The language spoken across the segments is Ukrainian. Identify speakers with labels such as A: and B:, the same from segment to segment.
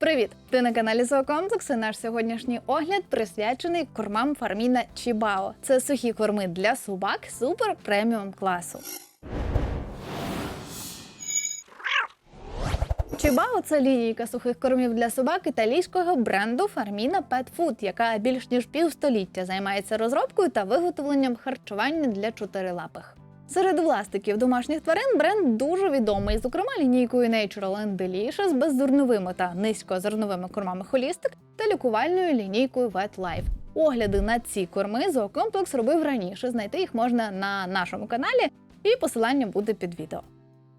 A: Привіт! Ти на каналі Зоокомплекс наш сьогоднішній огляд присвячений кормам Фарміна Чібао. Це сухі корми для собак супер преміум класу. Чібао це лінійка сухих кормів для собак італійського бренду Farmina Pet Food, яка більш ніж півстоліття займається розробкою та виготовленням харчування для чотирилапих. Серед власників домашніх тварин бренд дуже відомий, зокрема лінійкою Natural and Delicious, беззерновими та низькозерновими кормами Holistic та лікувальною лінійкою Vet Life. Огляди на ці корми зоокомплекс робив раніше. Знайти їх можна на нашому каналі, і посилання буде під відео.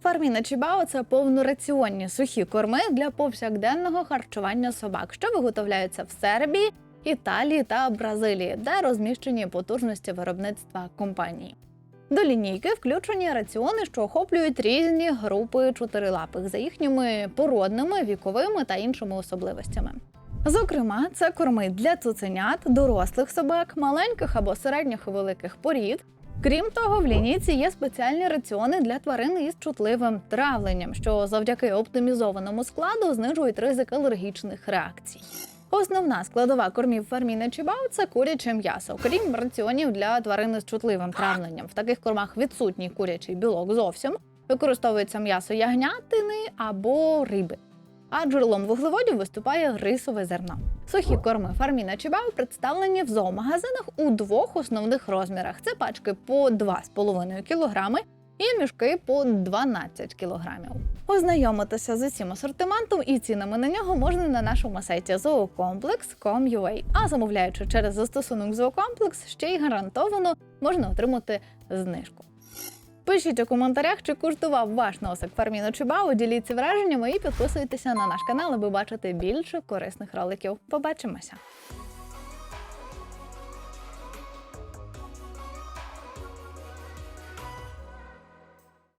A: Фарміна Чібао це повнораціонні сухі корми для повсякденного харчування собак, що виготовляються в Сербії, Італії та Бразилії, де розміщені потужності виробництва компанії. До лінійки включені раціони, що охоплюють різні групи чотирилапих за їхніми породними, віковими та іншими особливостями. Зокрема, це корми для цуценят, дорослих собак, маленьких або середніх і великих порід. Крім того, в лінійці є спеціальні раціони для тварин із чутливим травленням, що завдяки оптимізованому складу знижують ризик алергічних реакцій. Основна складова кормів ферміна Чібау це куряче м'ясо, крім раціонів для тварин з чутливим травленням. В таких кормах відсутній курячий білок зовсім. Використовується м'ясо ягнятини або риби. А джерелом вуглеводів виступає рисове зерно. Сухі корми фарміна Чібау представлені в зоомагазинах у двох основних розмірах: це пачки по 2,5 кг і мішки по 12 кг. Ознайомитися з усім асортиментом і цінами на нього можна на нашому сайті zoocomplex.com.ua. А замовляючи через застосунок Зоокомплекс, ще й гарантовано можна отримати знижку. Пишіть у коментарях, чи куштував ваш носик Фарміно Чубао, діліться враженнями і підписуйтеся на наш канал, аби бачити більше корисних роликів. Побачимося!